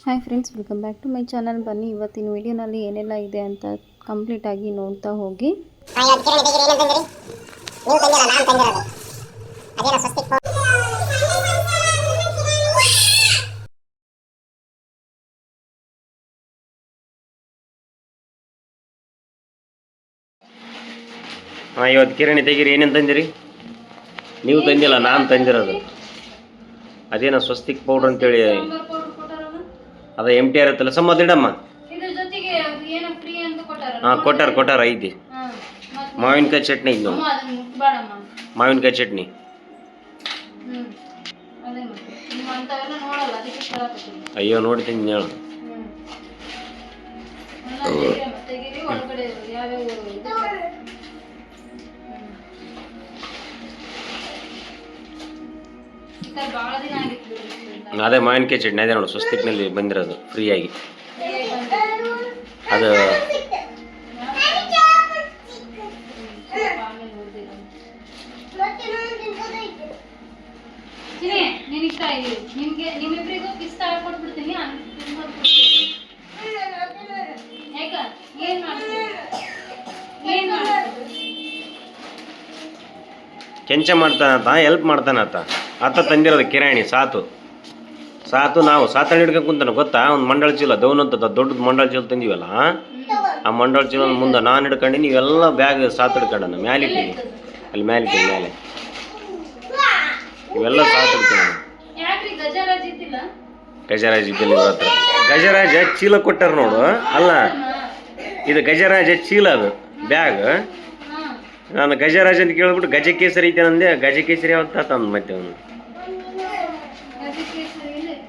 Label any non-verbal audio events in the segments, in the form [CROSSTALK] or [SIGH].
Hi friends welcome back to my channel ಬನ್ನಿ ಇವತ್ತಿನ ವಿಡಿಯೋನಲ್ಲಿ ಏನೆಲ್ಲ ಇದೆ ಅಂತ ಕಂಪ್ಲೀಟ್ ಆಗಿ ನೋಡ್ತಾ ಹೋಗಿ. ಆ, ಇವತ್ತು ಕಿರಣ್ ತೆಗೀರಿ ಏನಂತಂದ್ರಿ ನೀವು ತಂದಿಲ್ಲ ನಾನು ತಂದಿರೋದು. ಅದೇನೋ ಸ್ವಸ್ತಿಕ್ ಫೋನ್ ಹಾಂ ಇವತ್ತು ಕಿರಣಿ ತೆಗೀರಿ ಏನೇನು ತಂದಿರಿ? ನೀವು ತಂದಿಲ್ಲ ನಾನು ತಂದಿರೋದು. ಅದೇನೋ ಸ್ವಸ್ತಿಕ್ ಪೌಡ್ರ್ ಅಂತೇಳಿ. ಅದ ಎಂ ಟಿ ಆರ್ ಇತ್ತಲ್ಲ ಸಮ್ಮ ಅದಿಡಮ್ಮ. ಹಾಂ ಕೊಟ್ಟಾರ ಕೊಟ್ಟಾರ ಐತಿ ಮಾವಿನಕಾಯಿ ಚಟ್ನಿ ಮುಟ್ಬೇಡಮ್ಮ. ಮಾವಿನಕಾಯಿ ಚಟ್ನಿ. ಅಯ್ಯೋ ನೋಡ್ತೀನಿ ಹೇಳು. ಭಾಳ ದಿನ ಆಗಿತ್ತು. ಅದೇ ಮಾವಿನಕಾಯಿ ಚಟ್ನಿ ಅದೇ ನೋಡು ಸ್ವಸ್ತಿಕ್ನಲ್ಲಿ ಬಂದಿರೋದು ಫ್ರೀಯಾಗಿ. ಅದು ಕೆಂಚ ಮಾಡ್ತಾನತ್ತ ಹೆಲ್ಪ್ ಮಾಡ್ತಾನತ್ತ ಅತ್ತ ತಂದಿರೋದು ಕಿರಾಣಿ ಸಾತು. ಸಾತು ನಾವು ಸಾತಣಿ ಹಿಡ್ಕೊಂಡು ಕುಂತಾನ ಗೊತ್ತಾ? ಒಂದು ಮಂಡಳ ಚೀಲ ದೌನ್ ಅಂತ ದೊಡ್ಡದು ಮಂಡಳ ಚೀಲ ತಂದಿವಲ್ಲ? ಆ ಮಂಡಳ ಚೀಲ ಮುಂದೆ ನಾನು ಹಿಡ್ಕೊಂಡು ನೀವೆಲ್ಲ ಬ್ಯಾಗ್ ಸಾತ್ ಹಿಡ್ಕೊಂಡ ಮ್ಯಾಲೆ ಅಲ್ಲಿ ಮ್ಯಾಲೆ ಮೇಲೆ ಇವೆಲ್ಲ ಸಾತ್ ಹಿಡ್ಕೊಂಡು ಗಜರಾಜ್ ಇದ್ದಿಲ್ಲ? ಇವ್ರ ಹತ್ರ. ಗಜರಾಜ ಚೀಲ ಕೊಟ್ಟಾರ ನೋಡು ಅಲ್ಲ? ಇದು ಗಜರಾಜ ಚೀಲ ಅದು ಬ್ಯಾಗ್. ನಾನು ಗಜರಾಜ ಅಂತ ಕೇಳ್ಬಿಟ್ಟು ಗಜಕೇಸರಿ ಐತೆ ಅಂದೆ ಗಜಕೇಸರಿ ಅವತ್ತ ತಂದು ಮತ್ತೆ ಅವನು.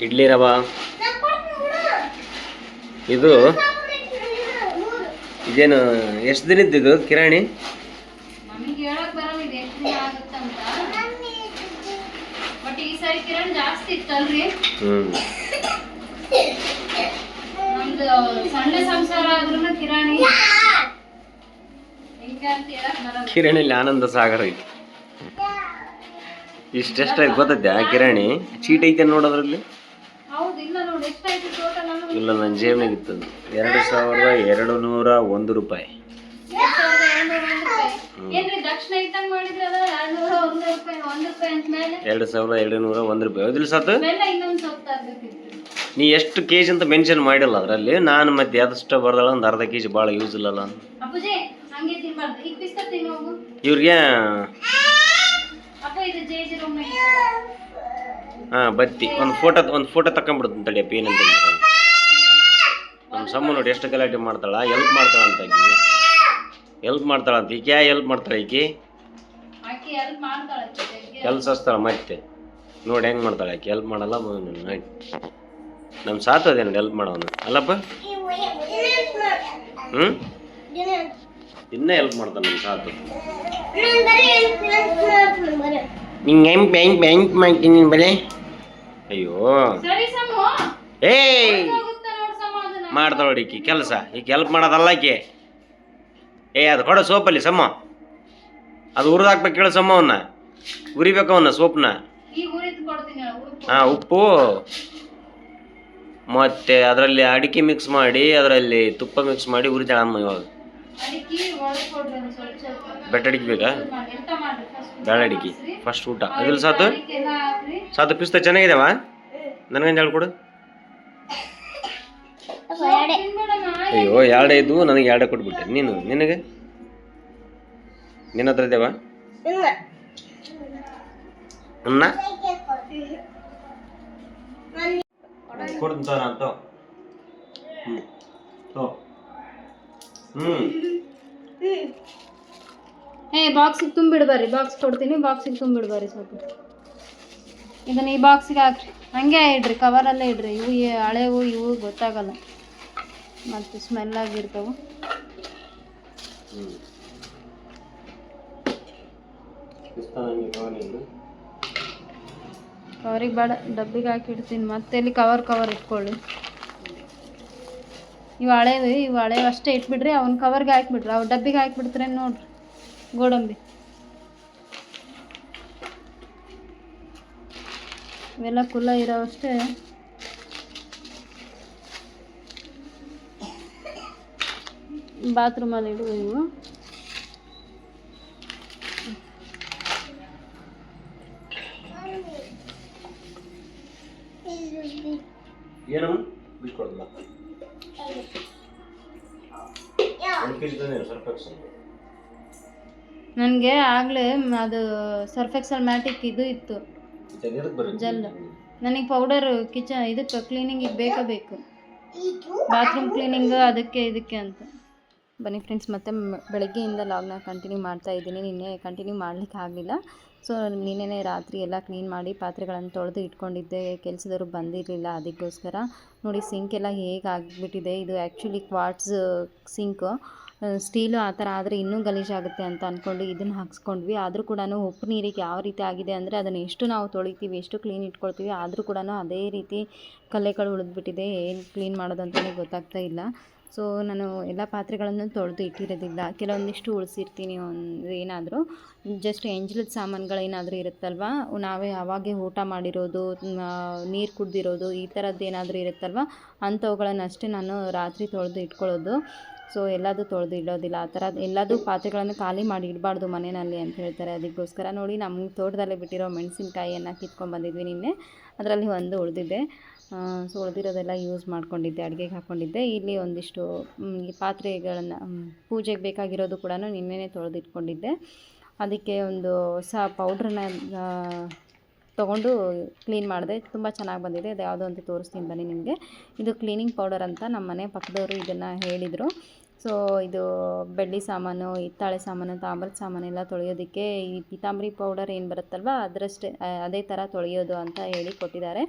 ಇಡ್ಲಿ ರವ. ಇದು ಇದೇನು ಎಷ್ಟು ದಿನದ್ದು ಇದು ಕಿರಾಣಿ? ಹ್ಞೂ ಕಿರಾಣಿಲಿ ಆನಂದ ಸಾಗರ ಐತಿ. ಇಷ್ಟೆಷ್ಟಾಗಿ ಗೊತ್ತೈತೆ ಆ ಕಿರಾಣಿ? ಚೀಟ್ ಐತೆ ನೋಡೋದ್ರಲ್ಲಿ ಹೌದು ಇಲ್ಲ ನೋಡಿ ಎಷ್ಟಾಯ್ತು ಟೋಟಲ್ ನಮಗೆ ಇಲ್ಲ ನನ್ನ ಜೇಬ್ನಾಗ ಇತ್ತು ಎರಡು ಸಾವಿರದ ಎರಡು ನೂರ ಒಂದು ರೂಪಾಯಿ? ಎರಡ್ ಸಾವಿರದ ಎರಡು ನೂರ ಒಂದು ರೂಪಾಯಿ. ಹೌದಿಲ್ಲ ಸಾತು ನೀ ಎಷ್ಟು ಕೆ ಜಿ ಅಂತ ಮೆನ್ಷನ್ ಮಾಡಿಲ್ಲ ಅದರಲ್ಲಿ? ನಾನು ಮತ್ತೆ ಅದಷ್ಟು ಬರ್ದಾಳ ಒಂದು ಅರ್ಧ ಕೆ ಜಿ ಭಾಳ ಯೂಸ್ ಇಲ್ಲಲ್ಲ ಇವ್ರಿಗೆ ಹಾಂ ಬತ್ತಿ. ಒಂದು ಫೋಟೋ ಒಂದು ಫೋಟೋ ತಕೊಂಡ್ಬಿಡ್ತೀನಿ ತಡಿಯಪ್ಪ ಏನಂತ ನಮ್ಮ ಸಮ್ಮ ನೋಡಿ ಎಷ್ಟು ಗಲಾಟೆ ಮಾಡ್ತಾಳ ಎಲ್ಪ್ ಮಾಡ್ತಾಳ ಅಂತ ಆಕಿ. ಎಲ್ಪ್ ಮಾಡ್ತಾಳ ಅಂತ. ಈಕೆ ಎಲ್ಪ್ ಮಾಡ್ತಾಳೆ ಈಕಿ? ಆಕಿ ಹೆಲ್ಪ್ ಮಾಡ್ತಾಳೆ ಜೊತೆಗೆ. ಕೆಲಸ ಹಚ್ತಾಳ ಮತ್ತೆ. ನೋಡಿ ಹೆಂಗೆ ಮಾಡ್ತಾಳೆ ಆಕಿ ಹೆಲ್ಪ್ ಮಾಡಲ್ಲ ನೈಟ್ ನಮ್ಮ ಸಾತ್ ಅದೇ ನೋಡಿ ಹೆಲ್ಪ್ ಮಾಡೋನು. ಅಲ್ಲಪ್ಪ? ಹ್ಞೂ ಇನ್ನೂ ಹೆಲ್ಪ್ ಮಾಡ್ತಾನೆ ನಮ್ಮ ಸಾತು. ನಿಂಗೆ ಹೆಂಗೆ ಬ್ಯಾಂಕ್ ಬ್ಯಾಂಕ್ ಮಾಡ್ತೀನಿ ಬರೀ ಅಯ್ಯೋ. ಏಯ್. ಮಾಡ್ತಾಳ ಈಕಿ ಕೆಲಸ. ಈಗ ಹೆಲ್ಪ್ ಮಾಡೋದಲ್ಲ ಆಕಿ ಏ ಅದು ಕೊಡ ಸೋಪಲ್ಲಿ ಸಮ್ಮ. ಅದು ಉರಿದು ಹಾಕ್ಬೇಕು ಕೇಳು ಸಮ್ಮ ಅವನ್ನ ಉರಿಬೇಕು ಅವನ್ನ ಸೋಪ್ನ. ಹಾಂ ಉಪ್ಪು. ಮತ್ತೆ ಅದರಲ್ಲಿ ಅಡಿಕೆ ಮಿಕ್ಸ್ ಮಾಡಿ ಅದರಲ್ಲಿ ತುಪ್ಪ ಮಿಕ್ಸ್ ಮಾಡಿ ಉರಿತಾಳಮ್ಮ ಇವಾಗ. ಬೆಟ್ಟ ಅಡಿಕೆ ಬೇಕಾ? ಬೇಳೆ ಅಡಿಕೆ. ಫಸ್ಟ್ ಊಟ. ಅದ್ರಲ್ಲಿ ಸಾತು? ಸಾತು ಪಿಸ್ತ ಚೆನ್ನಾಗಿದಾವ ನನಗೊಂದು ಹೇಳ್ಕೊಡು. ತಿನ್ಬೇಡಮ್ಮ ಅಯ್ಯೋ ಎರಡೇ ಇದ್ದು ನನಗೆ ಎರಡೇ ಕೊಟ್ಬಿಟ್ಟೆ. ನೀನು ನಿನಗೆ? ನಿನ್ನ ಹತ್ರ ಇದ್ದೇವ? ಅನ್ನ? ಕೊಡ್ತಾರ ಅಂತ. ಹ್ಞೂ ಏ ಬಾಕ್ಸಿಗೆ ತುಂಬಿಡ್ಬಾರಿ ಬಾಕ್ಸ್ ಕೊಡ್ತೀನಿ. ಬಾಕ್ಸಿಗೆ ತುಂಬಿಡ್ಬಾರಿ ಸ್ವಲ್ಪ. ಇದನ್ನ ಈ ಬಾಕ್ಸಿಗೆ ಹಾಕ್ರಿ. ಹಂಗೆ ಇಡ್ರಿ. ಕವರಲ್ಲೇ ಇಡ್ರಿ. ಇವು ಹಳೆವು ಇವು ಗೊತ್ತಾಗಲ್ಲ. ಮತ್ತು ಸ್ಮೆಲ್ ಆಗಿರ್ತವು. ಕವರಿಗೆ ಬೇಡ. ಡಬ್ಬಿಗೆ ಹಾಕಿ ಇಡ್ತೀನಿ. ಮತ್ತೆ ಇಲ್ಲಿ ಕವರ್ ಕವರ್ ಇಟ್ಕೊಳ್ಳಿ. ಇವು ಹಳೇವು ಇವು ಹಳೇವು ಅಷ್ಟೇ ಇಟ್ಬಿಡ್ರಿ, ಅವ್ನ ಕವರ್ಗೆ ಹಾಕ್ಬಿಡ್ರಿ. ಅವು ಡಬ್ಬಿಗೆ ಹಾಕ್ಬಿಡ್ತಾರೆ ನೋಡ್ರಿ, ಗೋಡಂಬಿ. ಇವೆಲ್ಲ ಕುಲ್ಲ ಇರೋವಷ್ಟೇ ಬಾತ್ರೂಮಲ್ಲಿ ಇಡುವ ಇವು. ನನಗೆ ಆಗಲೇ ಅದು ಸರ್ಫೆಕ್ಸಲ್ ಮ್ಯಾಟಿಕ್ ಇದು ಇತ್ತು. ಜೆಲ್ ನನಗೆ ಪೌಡರ್ ಕಿಚನ್ ಇದಕ್ಕೆ ಕ್ಲೀನಿಂಗಿಗೆ ಬೇಕೇ ಬೇಕು. ಬಾತ್ರೂಮ್ ಕ್ಲೀನಿಂಗ್ ಅದಕ್ಕೆ ಇದಕ್ಕೆ ಅಂತ. ಬನ್ನಿ ಫ್ರೆಂಡ್ಸ್ ಮತ್ತೆ ಬೆಳಗ್ಗೆಯಿಂದ ಲಾಗ್ನ ಕಂಟಿನ್ಯೂ ಮಾಡ್ತಾ ಇದ್ದೀನಿ. ನಿನ್ನೆ ಕಂಟಿನ್ಯೂ ಮಾಡಲಿಕ್ಕೆ ಆಗಲಿಲ್ಲ. ಸೊ ನಿನ್ನೆ ರಾತ್ರಿ ಎಲ್ಲ ಕ್ಲೀನ್ ಮಾಡಿ ಪಾತ್ರೆಗಳನ್ನು ತೊಳೆದು ಇಟ್ಕೊಂಡಿದ್ದೆ. ಕೆಲಸದವರು ಬಂದಿರಲಿಲ್ಲ ಅದಕ್ಕೋಸ್ಕರ. ನೋಡಿ ಸಿಂಕ್ ಎಲ್ಲ ಹೇಗೆ ಆಗಿಬಿಟ್ಟಿದೆ. ಇದು ಆ್ಯಕ್ಚುಲಿ ಕ್ವಾಟ್ಸ್ ಸಿಂಕು ಸ್ಟೀಲು ಆ ಥರ ಆದರೆ ಇನ್ನೂ ಗಲೀಜಾಗುತ್ತೆ ಅಂತ ಅಂದ್ಕೊಂಡು ಇದನ್ನು ಹಾಕ್ಸ್ಕೊಂಡ್ವಿ. ಆದರೂ ಕೂಡ ಉಪ್ಪು ನೀರಿಗೆ ಯಾವ ರೀತಿ ಆಗಿದೆ ಅಂದರೆ ಅದನ್ನು ಎಷ್ಟು ನಾವು ತೊಳಿತೀವಿ, ಎಷ್ಟು ಕ್ಲೀನ್ ಇಟ್ಕೊಳ್ತೀವಿ, ಆದರೂ ಕೂಡ ಅದೇ ರೀತಿ ಕಲೆಗಳು ಉಳಿದ್ಬಿಟ್ಟಿದೆ. ಏನು ಕ್ಲೀನ್ ಮಾಡೋದಂತಲೇ ಗೊತ್ತಾಗ್ತಾ ಇಲ್ಲ. ಸೊ, ನಾನು ಎಲ್ಲ ಪಾತ್ರೆಗಳನ್ನು ತೊಳೆದು ಇಟ್ಟಿರೋದಿಲ್ಲ. ಕೆಲವೊಂದಿಷ್ಟು ಉಳಿಸಿರ್ತೀನಿ ಒಂದು ಏನಾದರೂ. ಜಸ್ಟ್ ಎಂಜಲದ ಸಾಮಾನುಗಳೇನಾದರೂ ಇರುತ್ತಲ್ವ? ನಾವೇ ಆವಾಗೆ ಊಟ ಮಾಡಿರೋದು ನೀರು ಕುಡ್ದಿರೋದು ಈ ಥರದ್ದು ಏನಾದರೂ ಇರುತ್ತಲ್ವ? ಅಂಥವುಗಳನ್ನಷ್ಟೇ ನಾನು ರಾತ್ರಿ ತೊಳೆದು ಇಟ್ಕೊಳ್ಳೋದು. ಸೊ ಎಲ್ಲದೂ ತೊಳೆದು ಇಡೋದಿಲ್ಲ, ಆ ಥರ ಎಲ್ಲದೂ ಪಾತ್ರೆಗಳನ್ನು ಖಾಲಿ ಮಾಡಿ ಇಡಬಾರ್ದು ಮನೆಯಲ್ಲಿ ಅಂತ ಹೇಳ್ತಾರೆ. ಅದಕ್ಕೋಸ್ಕರ ನೋಡಿ ನಮ್ಮ ತೋಟದಲ್ಲೇ ಬಿಟ್ಟಿರೋ ಮೆಣಸಿನ್ಕಾಯಿಯನ್ನು ಕಿತ್ಕೊಂಡ್ಬಂದಿದ್ವಿ ನಿನ್ನೆ. ಅದರಲ್ಲಿ ಒಂದು ಉಳಿದಿದೆ. ಸೊ ಉಳಿದಿರೋದೆಲ್ಲ ಯೂಸ್ ಮಾಡ್ಕೊಂಡಿದ್ದೆ, ಅಡುಗೆಗೆ ಹಾಕ್ಕೊಂಡಿದ್ದೆ ಇಲ್ಲಿ ಒಂದಿಷ್ಟು ಈ ಪಾತ್ರೆಗಳನ್ನು ಪೂಜೆಗೆ ಬೇಕಾಗಿರೋದು ಕೂಡ ನಿನ್ನೆನೇ ತೊಳೆದಿಟ್ಕೊಂಡಿದ್ದೆ. ಅದಕ್ಕೆ ಒಂದು ಹೊಸ ಪೌಡ್ರನ್ನ ತೊಗೊಂಡು ಕ್ಲೀನ್ ಮಾಡಿದೆ. ತುಂಬ ಚೆನ್ನಾಗಿ ಬಂದಿದೆ. ಅದು ಯಾವುದೋ ಅಂತ ತೋರಿಸ್ತೀನಿ ಬನ್ನಿ ನಿಮಗೆ. ಇದು ಕ್ಲೀನಿಂಗ್ ಪೌಡರ್ ಅಂತ ನಮ್ಮ ಮನೆ ಪಕ್ಕದವರು ಇದನ್ನು ಹೇಳಿದರು. ಸೊ ಇದು ಬೆಳ್ಳಿ ಸಾಮಾನು, ಹಿತ್ತಾಳೆ ಸಾಮಾನು, ತಾಮ್ರದ ಸಾಮಾನೆಲ್ಲ ತೊಳೆಯೋದಕ್ಕೆ ಈ ಪೀತಾಂಬರಿ ಪೌಡರ್ ಏನು ಬರುತ್ತಲ್ವ ಅದರಷ್ಟೇ ಅದೇ ಥರ ತೊಳೆಯೋದು ಅಂತ ಹೇಳಿ ಕೊಟ್ಟಿದ್ದಾರೆ.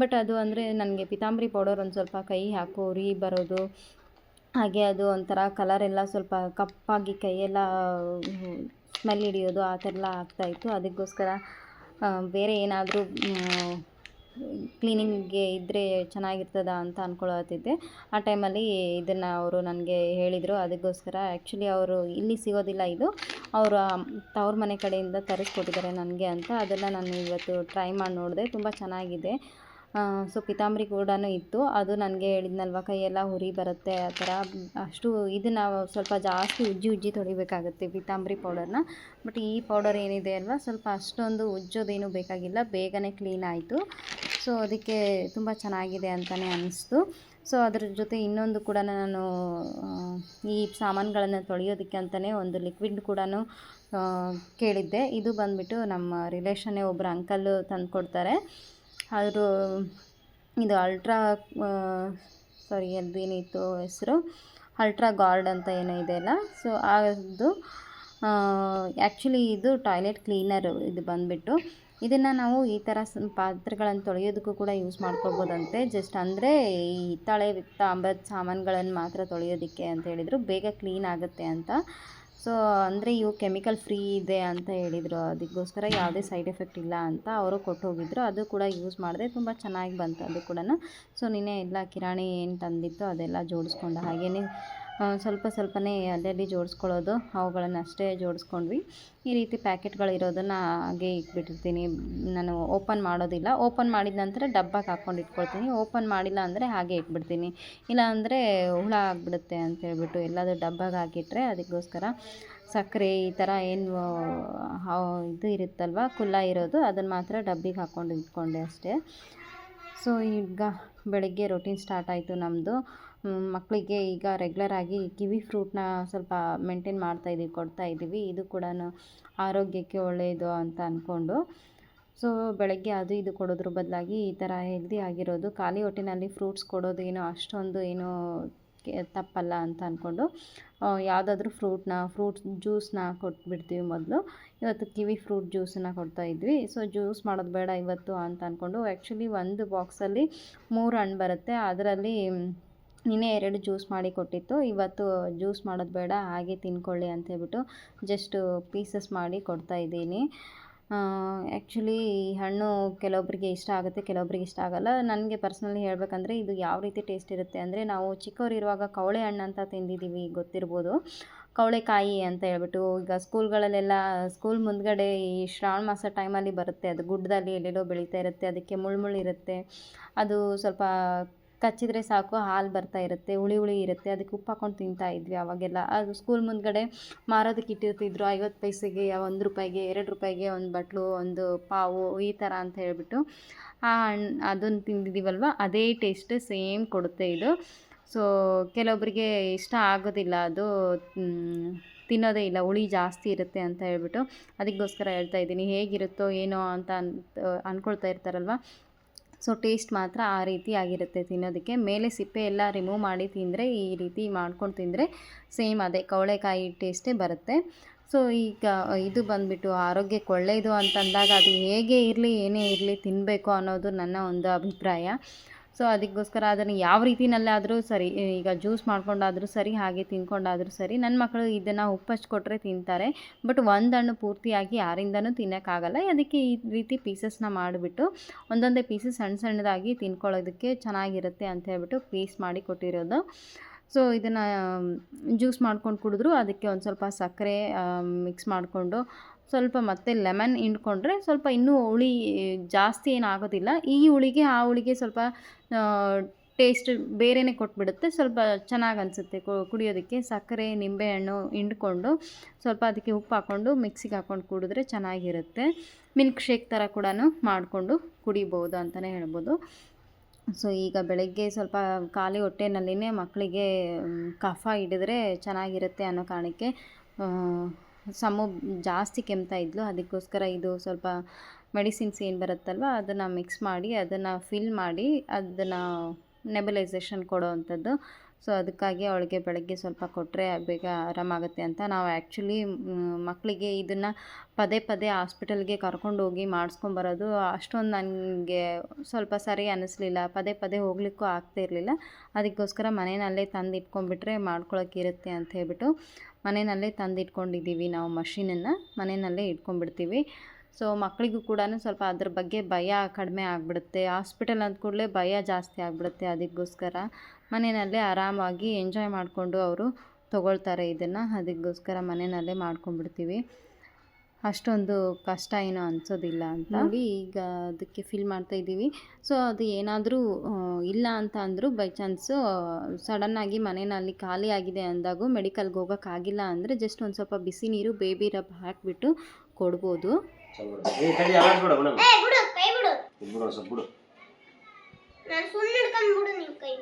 ಬಟ್ ಅದು ಅಂದರೆ ನನಗೆ ಪೀತಾಂಬರಿ ಪೌಡರ್ ಒಂದು ಸ್ವಲ್ಪ ಕೈ ಹಾಕು, ಉರಿ ಬರೋದು, ಹಾಗೆ ಅದು ಒಂಥರ ಕಲರ್ ಎಲ್ಲ ಸ್ವಲ್ಪ ಕಪ್ಪಾಗಿ ಕೈಯೆಲ್ಲ ಸ್ಮೆಲ್ ಹಿಡಿಯೋದು ಆ ಥರ ಎಲ್ಲ ಆಗ್ತಾಯಿತ್ತು ಅದಕ್ಕೋಸ್ಕರ ಬೇರೆ ಏನಾದರೂ ಕ್ಲೀನಿಂಗ್ಗೆ ಇದ್ದರೆ ಚೆನ್ನಾಗಿರ್ತದ ಅಂತ ಅಂದ್ಕೊಳತ್ತಿದ್ದೆ ಆ ಟೈಮಲ್ಲಿ ಇದನ್ನು ಅವರು ನನಗೆ ಹೇಳಿದರು. ಅದಕ್ಕೋಸ್ಕರ ಆ್ಯಕ್ಚುಲಿ ಅವರು ಇಲ್ಲಿ ಸಿಗೋದಿಲ್ಲ ಇದು. ಅವರು ತವ್ರ ಮನೆ ಕಡೆಯಿಂದ ತರಿಸ್ಕೊಟ್ಟಿದ್ದಾರೆ ನನಗೆ ಅಂತ. ಅದನ್ನು ನಾನು ಇವತ್ತು ಟ್ರೈ ಮಾಡಿ ನೋಡಿದೆ. ತುಂಬ ಚೆನ್ನಾಗಿದೆ. ಸೊ ಪಿತಾಂಬರಿ ಕೂಡ ಇತ್ತು. ಅದು ನನಗೆ ಹೇಳಿದ್ನಲ್ವ, ಕೈಯೆಲ್ಲ ಹುರಿ ಬರುತ್ತೆ ಆ ಥರ. ಅಷ್ಟು ಇದನ್ನು ಸ್ವಲ್ಪ ಜಾಸ್ತಿ ಉಜ್ಜಿ ಉಜ್ಜಿ ತೊಳಿಬೇಕಾಗುತ್ತೆ ಪಿತಾಂಬರಿ ಪೌಡರ್ನ. ಬಟ್ ಈ ಪೌಡರ್ ಏನಿದೆ ಅಲ್ವಾ, ಸ್ವಲ್ಪ ಅಷ್ಟೊಂದು ಉಜ್ಜೋದೇನು ಬೇಕಾಗಿಲ್ಲ, ಬೇಗನೆ ಕ್ಲೀನ್ ಆಯಿತು. ಸೊ ಅದಕ್ಕೆ ತುಂಬ ಚೆನ್ನಾಗಿದೆ ಅಂತಲೇ ಅನ್ನಿಸ್ತು ಸೊ ಅದ್ರ ಜೊತೆ ಇನ್ನೊಂದು ಕೂಡ ನಾನು ಈ ಸಾಮಾನುಗಳನ್ನು ತೊಳೆಯೋದಕ್ಕೆ ಅಂತಲೇ ಒಂದು ಲಿಕ್ವಿಡ್ ಕೂಡ ಕೇಳಿದ್ದೆ. ಇದು ಬಂದುಬಿಟ್ಟು ನಮ್ಮ ರಿಲೇಷನ್ನೇ ಒಬ್ಬರು ಅಂಕಲ್ ತಂದು ಕೊಡ್ತಾರೆ ಅವರು ಇದು ಅಲ್ಟ್ರಾ ಸಾರಿ ಅದೇನಿತ್ತು ಹೆಸರು? ಅಲ್ಟ್ರಾ ಗಾರ್ಡ್ ಅಂತ ಏನೋ ಇದೆ ಅಲ್ಲ? ಸೊ ಅದು ಆ್ಯಕ್ಚುಲಿ ಇದು ಟಾಯ್ಲೆಟ್ ಕ್ಲೀನರ್ ಇದು ಬಂದುಬಿಟ್ಟು ಇದನ್ನು ನಾವು ಈ ಥರ ಪಾತ್ರೆಗಳನ್ನು ತೊಳೆಯೋದಕ್ಕೂ ಕೂಡ ಯೂಸ್ ಮಾಡ್ಕೋಬೋದಂತೆ ಜಸ್ಟ್ ಅಂದರೆ ಈ ಹಿತ್ತಾಳೆ ತಾಮ್ರದ ಸಾಮಾನುಗಳನ್ನು ಮಾತ್ರ ತೊಳೆಯೋದಕ್ಕೆ ಅಂತ ಹೇಳಿದರು. ಬೇಗ ಕ್ಲೀನ್ ಆಗುತ್ತೆ ಅಂತ. ಸೊ, ಅಂದರೆ ಇವು ಕೆಮಿಕಲ್ ಫ್ರೀ ಇದೆ ಅಂತ ಹೇಳಿದರು. ಅದಕ್ಕೋಸ್ಕರ ಯಾವುದೇ ಸೈಡ್ ಎಫೆಕ್ಟ್ ಇಲ್ಲ ಅಂತ ಅವರು ಕೊಟ್ಟು ಹೋಗಿದ್ರು ಅದು ಕೂಡ ಯೂಸ್ ಮಾಡಿದೆ ತುಂಬ ಚೆನ್ನಾಗಿ ಬಂತು ಅದು ಕೂಡ ಸೊ, ನಿನ್ನೆ ಎಲ್ಲ ಕಿರಾಣಿ ಏನು ತಂದಿತ್ತು ಅದೆಲ್ಲ ಜೋಡಿಸ್ಕೊಂಡು ಹಾಗೆಯೇ ಸ್ವಲ್ಪ ಸ್ವಲ್ಪನೇ ಅಲ್ಲಲ್ಲಿ ಜೋಡಿಸ್ಕೊಳ್ಳೋದು. ಅವುಗಳನ್ನು ಅಷ್ಟೇ ಜೋಡಿಸ್ಕೊಂಡ್ವಿ. ಈ ರೀತಿ ಪ್ಯಾಕೆಟ್ಗಳು ಇರೋದನ್ನು ಹಾಗೆ ಇಟ್ಬಿಟ್ಟಿರ್ತೀನಿ. ನಾನು ಓಪನ್ ಮಾಡೋದಿಲ್ಲ. ಓಪನ್ ಮಾಡಿದ ನಂತರ ಡಬ್ಬಕ್ಕೆ ಹಾಕ್ಕೊಂಡು ಇಟ್ಕೊಳ್ತೀನಿ. ಓಪನ್ ಮಾಡಿಲ್ಲ ಅಂದರೆ ಹಾಗೆ ಇಟ್ಬಿಡ್ತೀನಿ. ಇಲ್ಲ ಅಂದರೆ ಹುಳ ಆಗಿಬಿಡುತ್ತೆ ಅಂತ ಹೇಳ್ಬಿಟ್ಟು ಎಲ್ಲಾದರೂ ಡಬ್ಬಗೆ ಹಾಕಿಟ್ರೆ ಅದಕ್ಕೋಸ್ಕರ ಸಕ್ಕರೆ ಈ ಥರ ಏನು ಇದು ಇರುತ್ತಲ್ವ, ಕುಲ್ಲ ಇರೋದು, ಅದನ್ನು ಮಾತ್ರ ಡಬ್ಬಿಗೆ ಹಾಕ್ಕೊಂಡು ಇಟ್ಕೊಂಡೆ ಅಷ್ಟೇ. ಸೊ ಈಗ ಬೆಳಗ್ಗೆ ರೊಟೀನ್ ಸ್ಟಾರ್ಟ್ ಆಯಿತು ನಮ್ಮದು ಮಕ್ಕಳಿಗೆ ಈಗ ರೆಗ್ಯುಲರ್ ಆಗಿ ಕಿವಿ ಫ್ರೂಟ್ನ ಸ್ವಲ್ಪ ಮೇಂಟೈನ್ ಮಾಡ್ತಾ ಇದ್ದೀವಿ ಕೊಡ್ತಾ ಇದ್ದೀವಿ ಇದು ಕೂಡ ಆರೋಗ್ಯಕ್ಕೆ ಒಳ್ಳೆಯದು ಅಂತ ಅಂದ್ಕೊಂಡು ಸೊ ಬೆಳಗ್ಗೆ ಅದು ಇದು ಕೊಡೋದ್ರ ಬದಲಾಗಿ ಈ ಥರ ಹೆಲ್ದಿ ಆಗಿರೋದು. ಖಾಲಿ ಹೊಟ್ಟೆನಲ್ಲಿ ಫ್ರೂಟ್ಸ್ ಕೊಡೋದು ಏನೋ ಅಷ್ಟೊಂದು ಏನೋ ತಪ್ಪಲ್ಲ ಅಂತ ಅಂದ್ಕೊಂಡು ಯಾವುದಾದ್ರೂ ಫ್ರೂಟ್ನ ಫ್ರೂಟ್ಸ್ ಜ್ಯೂಸ್ನ ಕೊಟ್ಬಿಡ್ತೀವಿ ಮೊದಲು. ಇವತ್ತು ಕಿವಿ ಫ್ರೂಟ್ ಜ್ಯೂಸನ್ನು ಕೊಡ್ತಾ ಇದ್ವಿ. ಸೊ ಜ್ಯೂಸ್ ಮಾಡೋದು ಬೇಡ ಇವತ್ತು ಅಂತ ಅಂದ್ಕೊಂಡು ಆ್ಯಕ್ಚುಲಿ ಒಂದು ಬಾಕ್ಸಲ್ಲಿ ಮೂರು ಹಣ್ಣು ಬರುತ್ತೆ. ಅದರಲ್ಲಿ ನಿನ್ನೆ ಎರಡು ಜ್ಯೂಸ್ ಮಾಡಿ ಕೊಟ್ಟಿತ್ತು. ಇವತ್ತು ಜ್ಯೂಸ್ ಮಾಡೋದು ಬೇಡ, ಹಾಗೆ ತಿನ್ಕೊಳ್ಳಿ ಅಂತ ಹೇಳ್ಬಿಟ್ಟು ಜಸ್ಟ್ ಪೀಸಸ್ ಮಾಡಿ ಕೊಡ್ತಾ ಇದ್ದೀನಿ. ಆ್ಯಕ್ಚುಲಿ ಈ ಹಣ್ಣು ಕೆಲವೊಬ್ಬರಿಗೆ ಇಷ್ಟ ಆಗುತ್ತೆ ಕೆಲವೊಬ್ಬರಿಗೆ ಇಷ್ಟ ಆಗಲ್ಲ. ನನಗೆ ಪರ್ಸ್ನಲಿ ಹೇಳಬೇಕಂದ್ರೆ ಇದು ಯಾವ ರೀತಿ ಟೇಸ್ಟ್ ಇರುತ್ತೆ ಅಂದರೆ ನಾವು ಚಿಕ್ಕವರಿರುವಾಗ ಕವಳೆ ಹಣ್ಣು ಅಂತ ತಿಂದಿದ್ದೀವಿ, ಗೊತ್ತಿರ್ಬೋದು. ಕವಳೆಕಾಯಿ ಅಂತ ಹೇಳ್ಬಿಟ್ಟು, ಈಗ ಸ್ಕೂಲ್ಗಳಲ್ಲೆಲ್ಲ, ಸ್ಕೂಲ್ ಮುಂದ್ಗಡೆ ಈ ಶ್ರಾವಣ ಮಾಸ ಟೈಮಲ್ಲಿ ಬರುತ್ತೆ. ಅದು ಗುಡ್ಡದಲ್ಲಿ ಎಲ್ಲೆಲ್ಲೋ ಬೆಳೀತಾ ಇರುತ್ತೆ, ಅದಕ್ಕೆ ಮುಳ್ಳು ಇರುತ್ತೆ. ಅದು ಸ್ವಲ್ಪ ಕಚ್ಚಿದ್ರೆ ಸಾಕು, ಹಾಲು ಬರ್ತಾ ಇರುತ್ತೆ, ಹುಳಿ ಹುಳಿ ಇರುತ್ತೆ, ಅದಕ್ಕೆ ಉಪ್ಪು ಹಾಕೊಂಡು ತಿಂತಾ ಇದ್ವಿ ಅವಾಗೆಲ್ಲ. ಅದು ಸ್ಕೂಲ್ ಮುಂದ್ಗಡೆ ಮಾರೋದಕ್ಕೆ ಇಟ್ಟಿರ್ತಿದ್ರು, ಐವತ್ತು ಪೈಸೆಗೆ, ಒಂದು ರೂಪಾಯಿಗೆ, ಎರಡು ರೂಪಾಯಿಗೆ ಒಂದು ಬಟ್ಲು, ಒಂದು ಪಾವು, ಈ ಥರ ಅಂತ ಹೇಳಿಬಿಟ್ಟು. ಆ ಹಣ್ಣು ಅದನ್ನು ತಿಂದಿದ್ದೀವಲ್ವ ಅದೇ ಟೇಸ್ಟ್ ಸೇಮ್ ಕೊಡುತ್ತೆ ಇದು. ಸೊ ಕೆಲವೊಬ್ಬರಿಗೆ ಇಷ್ಟ ಆಗೋದಿಲ್ಲ ಅದು ತಿನ್ನೋದೇ ಇಲ್ಲ, ಹುಳಿ ಜಾಸ್ತಿ ಇರುತ್ತೆ ಅಂತ ಹೇಳ್ಬಿಟ್ಟು. ಅದಕ್ಕೋಸ್ಕರ ಹೇಳ್ತಾ ಇದ್ದೀನಿ, ಹೇಗಿರುತ್ತೋ, ಏನೋ ಅಂತ ಅನ್ ಅಂದ್ಕೊಳ್ತಾ ಇರ್ತಾರಲ್ವ? ಸೊ ಟೇಸ್ಟ್ ಮಾತ್ರ ಆ ರೀತಿ ಆಗಿರುತ್ತೆ ತಿನ್ನೋದಕ್ಕೆ. ಮೇಲೆ ಸಿಪ್ಪೆ ಎಲ್ಲ ರಿಮೂವ್ ಮಾಡಿ ತಿಂದರೆ ಈ ರೀತಿ ಮಾಡ್ಕೊಂಡು ತಿಂದರೆ ಸೇಮ್ ಅದೇ, ಕವಳೆಕಾಯಿ ಟೇಸ್ಟೇ ಬರುತ್ತೆ. ಸೊ ಈಗ ಇದು ಬಂದುಬಿಟ್ಟು ಆರೋಗ್ಯಕ್ಕೆ ಒಳ್ಳೆಯದು ಅಂತಂದಾಗ ಅದು ಹೇಗೆ ಇರಲಿ, ಏನೇ ಇರಲಿ ತಿನ್ನಬೇಕು ಅನ್ನೋದು ನನ್ನ ಒಂದು ಅಭಿಪ್ರಾಯ. ಸೊ ಅದಕ್ಕೋಸ್ಕರ ಅದನ್ನು ಯಾವ ರೀತಿನಲ್ಲಾದರೂ ಸರಿ, ಈಗ ಜ್ಯೂಸ್ ಮಾಡ್ಕೊಂಡಾದರೂ ಸರಿ, ಹಾಗೆ ತಿನ್ಕೊಂಡಾದರೂ ಸರಿ ನನ್ನ ಮಕ್ಕಳು ಇದನ್ನು ಉಪ್ಪು ಕೊಟ್ಟರೆ ತಿಂತಾರೆ. ಬಟ್ ಒಂದು ಹಣ್ಣು ಪೂರ್ತಿಯಾಗಿ ಯಾರಿಂದನೂ ತಿನ್ನೋಕ್ಕಾಗಲ್ಲ. ಅದಕ್ಕೆ ಈ ರೀತಿ ಪೀಸಸ್ನ ಮಾಡಿಬಿಟ್ಟು ಒಂದೊಂದೇ ಪೀಸಸ್ ಸಣ್ಣ ಸಣ್ಣದಾಗಿ ತಿನ್ಕೊಳ್ಳೋದಕ್ಕೆ ಚೆನ್ನಾಗಿರುತ್ತೆ ಅಂತ ಹೇಳ್ಬಿಟ್ಟು ಪೀಸ್ ಮಾಡಿ ಕೊಟ್ಟಿರೋದು. ಸೊ ಇದನ್ನು ಜ್ಯೂಸ್ ಮಾಡ್ಕೊಂಡು ಕುಡಿದ್ರು, ಅದಕ್ಕೆ ಒಂದು ಸ್ವಲ್ಪ ಸಕ್ಕರೆ ಮಿಕ್ಸ್ ಮಾಡಿಕೊಂಡು ಸ್ವಲ್ಪ ಮತ್ತೆ ಲೆಮನ್ ಹಿಂಡ್ಕೊಂಡ್ರೆ ಸ್ವಲ್ಪ ಇನ್ನೂ ಹುಳಿ ಜಾಸ್ತಿ ಏನಾಗೋದಿಲ್ಲ. ಈ ಹುಳಿಗೆ, ಆ ಹುಳಿಗೆ ಸ್ವಲ್ಪ ಟೇಸ್ಟ್ ಬೇರೆಯೇ ಕೊಟ್ಬಿಡುತ್ತೆ. ಸ್ವಲ್ಪ ಚೆನ್ನಾಗಿ ಅನಿಸುತ್ತೆ ಕುಡಿಯೋದಕ್ಕೆ. ಸಕ್ಕರೆ, ನಿಂಬೆಹಣ್ಣು ಹಿಂಡ್ಕೊಂಡು ಸ್ವಲ್ಪ ಅದಕ್ಕೆ ಉಪ್ಪು ಹಾಕ್ಕೊಂಡು ಮಿಕ್ಸಿಗೆ ಹಾಕ್ಕೊಂಡು ಕುಡಿದ್ರೆ ಚೆನ್ನಾಗಿರುತ್ತೆ. ಮಿಲ್ಕ್ ಶೇಕ್ ಥರ ಕೂಡ ಮಾಡಿಕೊಂಡು ಕುಡಿಬೋದು ಅಂತಲೇ ಹೇಳ್ಬೋದು. ಸೊ, ಈಗ ಬೆಳಗ್ಗೆ ಸ್ವಲ್ಪ ಖಾಲಿ ಹೊಟ್ಟೆನಲ್ಲಿನೇ ಮಕ್ಕಳಿಗೆ ಕಫ ಹಿಡಿದ್ರೆ ಚೆನ್ನಾಗಿರುತ್ತೆ ಅನ್ನೋ ಕಾರಣಕ್ಕೆ ಸಮ ಜಾಸ್ತಿ ಕೆಮ್ತಾ ಇದ್ಲು. ಅದಕ್ಕೋಸ್ಕರ ಇದು ಸ್ವಲ್ಪ ಮೆಡಿಸಿನ್ಸ್ ಏನು ಬರುತ್ತಲ್ವ, ಅದನ್ನು ಮಿಕ್ಸ್ ಮಾಡಿ, ಅದನ್ನು ಫಿಲ್ ಮಾಡಿ, ಅದನ್ನು ನೆಬಲೈಸೇಷನ್ ಕೊಡೋ ಅಂಥದ್ದು. ಸೊ ಅದಕ್ಕಾಗಿ ಅವಳಿಗೆ ಬೆಳಗ್ಗೆ ಸ್ವಲ್ಪ ಕೊಟ್ಟರೆ ಬೇಗ ಆರಾಮಾಗುತ್ತೆ ಅಂತ ನಾವು ಆ್ಯಕ್ಚುಲಿ ಮಕ್ಕಳಿಗೆ ಇದನ್ನು ಪದೇ ಪದೇ ಹಾಸ್ಪಿಟಲ್ಗೆ ಕರ್ಕೊಂಡೋಗಿ ಮಾಡಿಸ್ಕೊಂಬರೋದು ಅಷ್ಟೊಂದು ನನಗೆ ಸ್ವಲ್ಪ ಸರಿ ಅನ್ನಿಸ್ಲಿಲ್ಲ ಪದೇ ಪದೇ ಹೋಗ್ಲಿಕ್ಕೂ ಆಗ್ತಾ ಇರಲಿಲ್ಲ. ಅದಕ್ಕೋಸ್ಕರ ಮನೆಯಲ್ಲೇ ತಂದು ಇಟ್ಕೊಂಡ್ಬಿಟ್ರೆ ಮಾಡ್ಕೊಳಕ್ಕಿರುತ್ತೆ ಅಂತ ಹೇಳ್ಬಿಟ್ಟು ಮನೆಯಲ್ಲೇ ತಂದು ಇಟ್ಕೊಂಡಿದ್ದೀವಿ ನಾವು ಮಷೀನನ್ನು ಮನೆಯಲ್ಲೇ ಇಟ್ಕೊಂಡ್ಬಿಡ್ತೀವಿ. ಸೊ ಮಕ್ಕಳಿಗೂ ಕೂಡ ಸ್ವಲ್ಪ ಅದ್ರ ಬಗ್ಗೆ ಭಯ ಕಡಿಮೆ ಆಗಿಬಿಡುತ್ತೆ. ಹಾಸ್ಪಿಟಲ್ ಅಂದ ಕೂಡಲೇ ಭಯ ಜಾಸ್ತಿ ಆಗಿಬಿಡುತ್ತೆ ಅದಕ್ಕೋಸ್ಕರ. ಮನೆಯಲ್ಲೇ ಆರಾಮಾಗಿ ಎಂಜಾಯ್ ಮಾಡಿಕೊಂಡು ಅವರು ತೊಗೊಳ್ತಾರೆ ಇದನ್ನು. ಅದಕ್ಕೋಸ್ಕರ ಮನೆಯಲ್ಲೇ ಮಾಡ್ಕೊಂಡ್ಬಿಡ್ತೀವಿ. ಅಷ್ಟೊಂದು ಕಷ್ಟ ಏನೋ ಅನಿಸೋದಿಲ್ಲ ಅಂತ ನೋಡಿ ಈಗ ಅದಕ್ಕೆ ಫಿಲ್ ಮಾಡ್ತಾ ಇದ್ದೀವಿ. ಸೊ ಅದು ಏನಾದರೂ ಇಲ್ಲ ಅಂತ ಅಂದರೂ ಬೈ ಚಾನ್ಸು ಸಡನ್ನಾಗಿ ಮನೆಯಲ್ಲಿ ಖಾಲಿ ಆಗಿದೆ ಅಂದಾಗೂ ಮೆಡಿಕಲ್ಗೆ ಹೋಗೋಕ್ಕಾಗಿಲ್ಲ ಅಂದರೆ ಜಸ್ಟ್ ಒಂದು ಸ್ವಲ್ಪ ಬಿಸಿ ನೀರು ಬೇಬಿ ರಬ್ ಹಾಕಿಬಿಟ್ಟು ಕೊಡ್ಬೋದು. ಏ ತಡಿ ಆಡ್ಬೇಡ ಮೇಡಮ್ ಏ ಬಿಡು ಕೈ ಬಿಡು. ಬಿಡು ಸ್ವಲ್ಪ ಬಿಡು. ನಾನು ಸುಮ್ಮನೆ ಹಿಡ್ಕೊಂಡು ಬಿಡು ನಿಮ್ ಕೈ.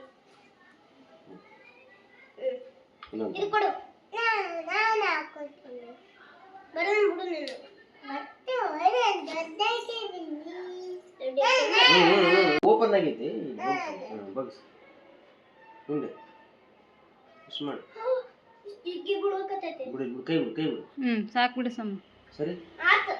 ಇದು ಕೊಡು. ನಾನು ಹಾಕೊಳ್ತೀನಿ. ಬರೋಣ ಬಿಡು ನೀನು. ಮತ್ತೆ ಒಳ್ಳೆ ಓಪನ್ ಆಗೈತಿ ಬಗ್ಸ್ ಇಷ್ಟು ಮಾಡಿ ಬಿಡು ಕೈ ಬಿಡು ಕೈ ಬಿಡು. ಹ್ಞೂ ಸಾಕು ಬಿಡು ಸಮ ಸರಿ? ಆತು.